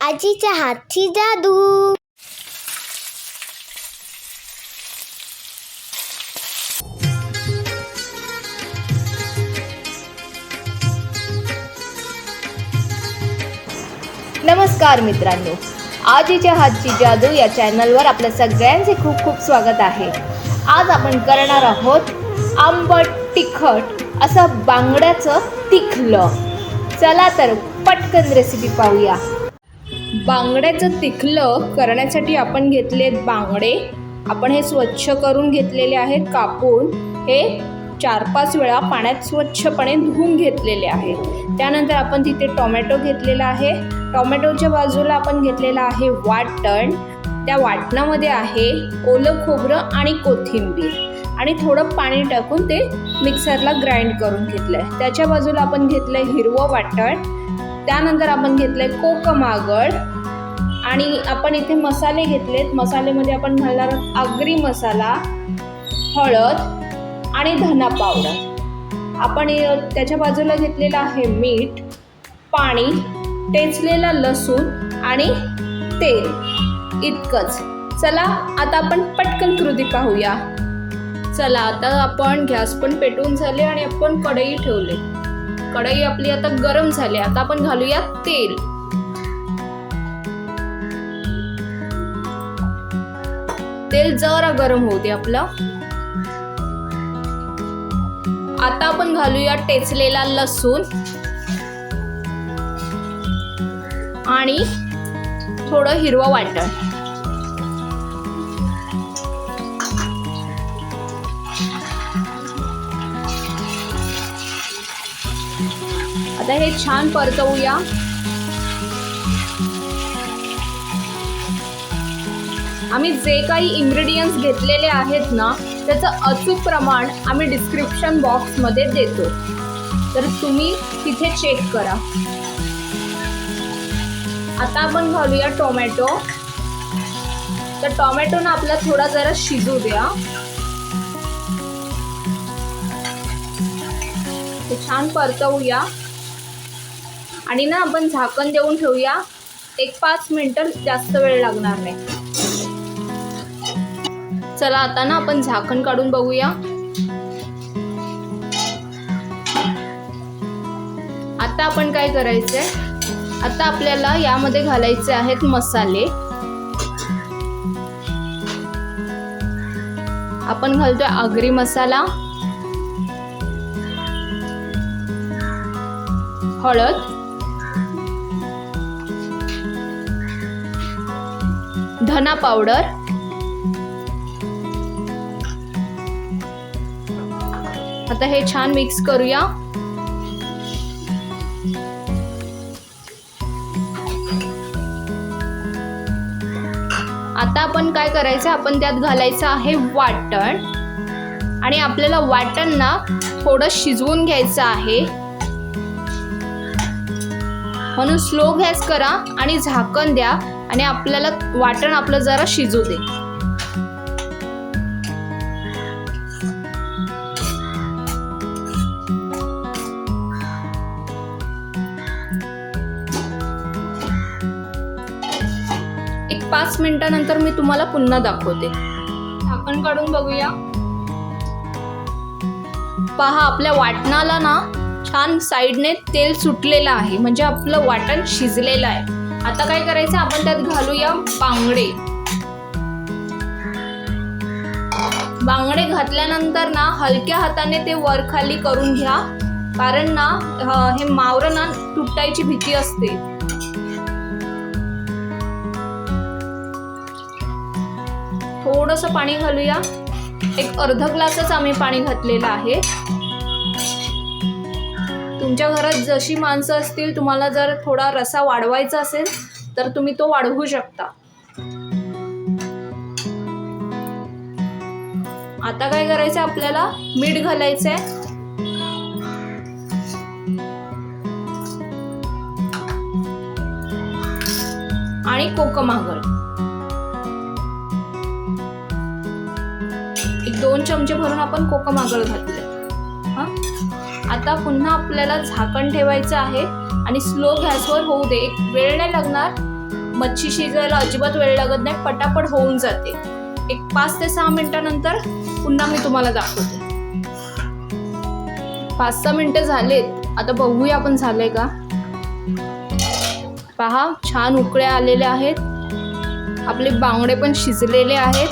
आजीच्या हातची जादू. नमस्कार मित्रांनो. आजीच्या हातची जादू या चॅनलवर आपल्या सगळ्यांचे खूप खूप स्वागत आहे. आज आपण करणार आहोत आंबट तिखट असं बांगड्याचं तिखलं. चला तर पटकन रेसिपी पाहूया. बांगड्याचं तिखलं करण्यासाठी आपण घेतले बांगडे. आपण हे स्वच्छ करून घेतलेले आहेत कापून. हे चार पाच वेळा पाण्यात स्वच्छपणे धुवून घेतलेले आहे त्यानंतर आपण तिथे टोमॅटो घेतलेला आहे. टोमॅटोच्या बाजूला आपण घेतलेलं आहे वाटण. त्या वाटणामध्ये आहे ओलं खोबरं आणि कोथिंबीर. आणि थोडं पाणी टाकून ते मिक्सरला ग्राइंड करून घेतलं आहे त्याच्या बाजूला आपण घेतलं आहे हिरवं वाटण. त्यानंतर आपण घेतलं आहे कोकम आणि आपण इथे मसाले घेतलेत. मसालेमध्ये आपण घालणार आहोत आगरी मसाला हळद आणि धना पावडर. आपण त्याच्या बाजूला घेतलेलं आहे मीठ पाणी टेचलेला लसूण आणि तेल. इतकंच. चला आता आपण पटकन कृती पाहूया. चला आता आपण गॅस पण पेटवून झाले आणि आपण कढई ठेवले. कढई आपली आता गरम झाली. आता आपण घालूया तेल. तेल जरा गरम होऊ दे आपलं. आता आपण घालूया टेचलेला लसूण. आणि थोडं हिरवं वाटण. आता हे छान परतवूया. आम्ही जे काही इन्ग्रेडियंट्स घेतलेले आहेत ना त्याचं अचूक प्रमाण आम्ही डिस्क्रिप्शन बॉक्समध्ये देतो. तर तुम्ही तिथे चेक करा. आता आपण घालूया टोमॅटो. तर टोमॅटो ना आपला थोडा जरा शिजू द्या. ते छान परतवूया. आणि ना आपण झाकण देऊन ठेवूया. एक पाच मिनटं जास्त वेळ लागणार नाही. चला आता ना आपण झाकण काढून बघूया. आता आपण काय करायचंय? आता आपल्याला यामध्ये घालायचे आहेत मसाले. आपण घालतोय आगरी मसाला. हळद. धना पावडर. आता हे छान मिक्स करूया. आता आपण काय करायचं आपण त्यात घालायचं आहे वाटण. आणि आपल्याला वाटण ना थोडं शिजवून घ्यायचं आहे. म्हणून स्लो गॅस करा आणि झाकण द्या. आणि आपल्याला वाटण आपलं जरा शिजू दे. पाच मिनिटानंतर मी तुम्हाला पुन्हा दाखवते. झाकण काढून बघूया. पहा आपल्या वाटणाला ना छान साईडने तेल सुटलेलं आहे. म्हणजे आपलं वाटण शिजलेलं आहे. आता काय करायचं? आपण त्यात घालूया बांगडे. बांगडे घातल्यानंतर ना हलक्या हाताने ते वर खाली करून घ्या. कारण ना हे मावरं ना तुटायची भीती असते. थोडंसं पाणी घालूया. एक अर्ध ग्लासच आम्ही पाणी घातलेलं आहे. तुमच्या घरात जशी माणसं असतील तुम्हाला जर थोडा रसा वाढवायचा असेल तर तुम्ही तो वाढवू शकता. आता काय करायचं आपल्याला? मीठ घालायचंय. आणि कोकम आगळ. दोन चमचे भरून आपण कोकम आगळ घातले हां? आता पुन्हा आपल्याला झाकण ठेवायचं आहे आणि स्लो गॅसवर होऊ दे. एक वेळ नाही लागणार. मच्छी शिजायला अजिबात वेळ लागत नाही. पटापट होऊन जाते. एक पाच ते सहा मिनिटानंतर पुन्हा मी तुम्हाला दाखवते. पाच सहा मिनटं झालेत. आता बघूया आपण झालंय का? पहा छान उकळ्या आलेल्या आहेत. आपले बांगडे पण शिजलेले आहेत.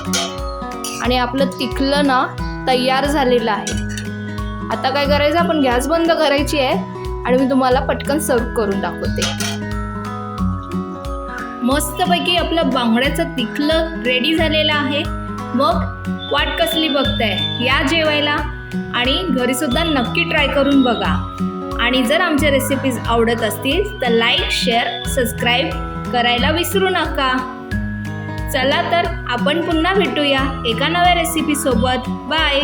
आणि आपलं तिखलं ना तयार झालेलं आहे. आता काय करायचं? आपण गॅस बंद करायची आहे आणि मी तुम्हाला पटकन सर्व करून दाखवते. मस्तपैकी आपलं बांगड्याचं तिखलं रेडी झालेलं आहे. मग वाट कसली बघताय? या जेवायला. आणि घरीसुद्धा नक्की ट्राय करून बघा. आणि जर आमच्या रेसिपीज आवडत असतील तर लाईक शेअर सबस्क्राईब करायला विसरू नका. चला तर आपण पुन्हा भेटूया एका नव्या रेसिपी सोबत. बाय